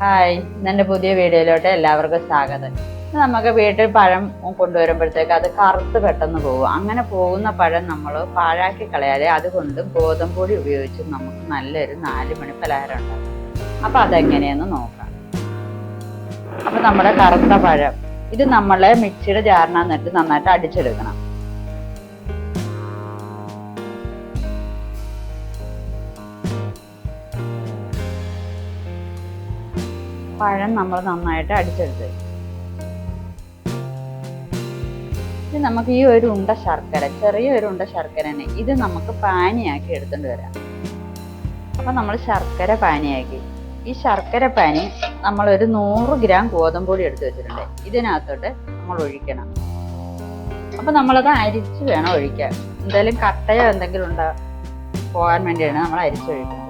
Hi ഇന്നെന്റെ പുതിയ വീഡിയോയിലോട്ട് എല്ലാവർക്കും സ്വാഗതം. നമുക്ക് വീട്ടിൽ പഴം കൊണ്ടുവരുമ്പോഴത്തേക്ക് അത് കറുത്ത് പെട്ടെന്ന് പോകും അങ്ങനെ പോകുന്ന പഴം നമ്മൾ പാഴാക്കി കളയാതെ അതുകൊണ്ട് ഗോതമ്പ് പൊടി ഉപയോഗിച്ച് നമുക്ക് നല്ലൊരു നാല് മണി പലഹാരം ഉണ്ടാകും അപ്പം അതെങ്ങനെയെന്ന് നോക്കാം. അപ്പം നമ്മുടെ കറുത്ത പഴം ഇത് നമ്മളെ മിക്സിയുടെ ജാറിനകന്നിട്ട് നന്നായിട്ട് അടിച്ചെടുക്കണം. പഴം നമ്മൾ നന്നായിട്ട് അടിച്ചെടുത്ത് ഇത് നമുക്ക് ഈ ഒരു ഉണ്ട ശർക്കര ചെറിയ ഒരു ഉണ്ട ശർക്കരനെ ഇത് നമുക്ക് പാനിയാക്കി എടുത്തുകൊണ്ട് വരാം. അപ്പം നമ്മൾ ശർക്കര പാനിയാക്കി. ഈ ശർക്കര പാനി നമ്മൾ ഒരു നൂറ് ഗ്രാം ഗോതമ്പൊടി എടുത്ത് വെച്ചിട്ടുണ്ട്. ഇതിനകത്തോട്ട് നമ്മൾ ഒഴിക്കണം. അപ്പം നമ്മളത് അരിച്ച് വേണം ഒഴിക്കാൻ. എന്തായാലും കട്ടയോ എന്തെങ്കിലും ഉണ്ടാ? പോകാൻ വേണ്ടിയാണ് നമ്മൾ അരിച്ചൊഴിക്കുന്നത്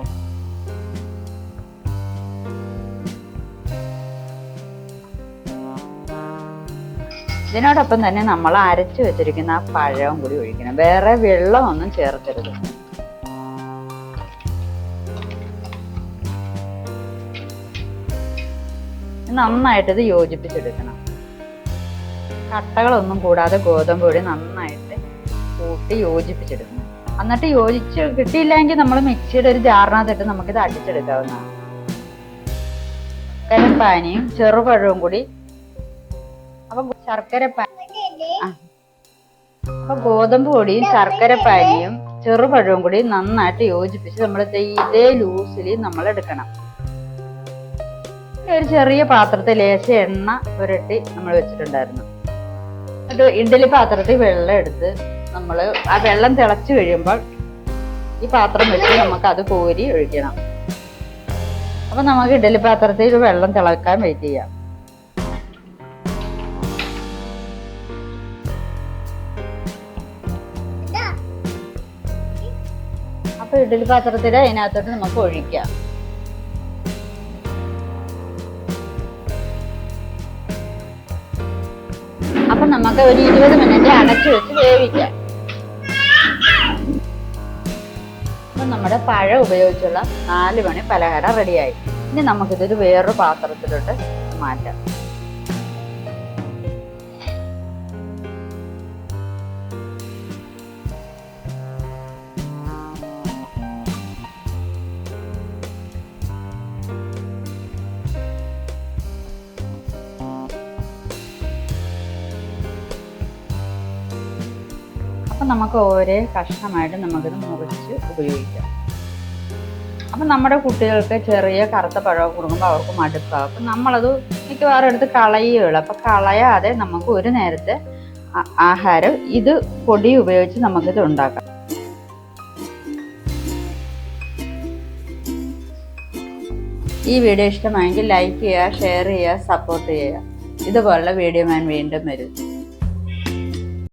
ഇതിനോടൊപ്പം തന്നെ നമ്മൾ അരച്ചു വെച്ചിരിക്കുന്ന ആ പഴവും കൂടി ഒഴിക്കണം. വേറെ വെള്ളമൊന്നും ചേർക്കരുത്. നന്നായിട്ട് ഇത് യോജിപ്പിച്ചെടുക്കണം. കട്ടകളൊന്നും കൂടാതെ ഗോതമ്പ് പൊടി നന്നായിട്ട് കൂട്ടി യോജിപ്പിച്ചെടുക്കണം. എന്നിട്ട് യോജിച്ച് കിട്ടിയില്ലെങ്കിൽ നമ്മൾ മിക്സിയുടെ ഒരു ജാറിനകത്തിട്ട് നമുക്കിത് അടിച്ചെടുക്കാവുന്നതാണ്. കരപ്പാനിയും ചെറുപഴവും കൂടി അപ്പൊ ശർക്കര. അപ്പൊ ഗോതമ്പ് പൊടിയും ശർക്കര പാനിയും ചെറുപഴവും കൂടി നന്നായിട്ട് യോജിപ്പിച്ച് നമ്മൾ ഇതേ ലൂസിൽ നമ്മൾ എടുക്കണം ഒരു ചെറിയ പാത്രത്തിൽ ലേശ എണ്ണ പുരട്ടി നമ്മൾ വെച്ചിട്ടുണ്ടായിരുന്നു. അത് ഇഡലി പാത്രത്തിൽ വെള്ളം എടുത്ത് നമ്മൾ ആ വെള്ളം തിളച്ചു കഴിയുമ്പോൾ ഈ പാത്രം വെച്ച് നമുക്ക് അത് കോരി ഒഴിക്കണം. അപ്പൊ നമുക്ക് ഇഡലി പാത്രത്തിൽ വെള്ളം തിളക്കാൻ വെയിറ്റ് ചെയ്യാം. അപ്പൊ ഇഡ്ഡലി പാത്രത്തിൽ അതിനകത്തോട്ട് നമുക്ക് ഒഴിക്കാം. അപ്പൊ നമുക്ക് ഒരു ഇരുപത് മിനിറ്റ് അടച്ചു വെച്ച് വേവിക്കാം. അപ്പം നമ്മുടെ പഴം ഉപയോഗിച്ചുള്ള നാല് മണി പലഹാരം റെഡിയായി ഇനി നമുക്കിതൊരു വേറൊരു പാത്രത്തിലോട്ട് മാറ്റാം. അപ്പം നമുക്ക് ഓരോ കഷ്ണമായിട്ട് നമുക്കിത് മുറിച്ച് ഉപയോഗിക്കാം. അപ്പം നമ്മുടെ കുട്ടികൾക്ക് ചെറിയ കറുത്ത പഴം കൊടുക്കുമ്പോൾ അവർക്ക് മടുപ്പാകും അപ്പം നമ്മളത് മിക്കവാറും എടുത്ത് കളയുകയുള്ളൂ. അപ്പം കളയാതെ നമുക്ക് ഒരു നേരത്തെ ആഹാരം ഇത് പൊടി ഉപയോഗിച്ച് നമുക്കിത് ഉണ്ടാക്കാം. ഈ വീഡിയോ ഇഷ്ടമായെങ്കിൽ ലൈക്ക് ചെയ്യുക ഷെയർ ചെയ്യുക സപ്പോർട്ട് ചെയ്യുക. ഇതുപോലുള്ള വീഡിയോ ഞാൻ വീണ്ടും വരും.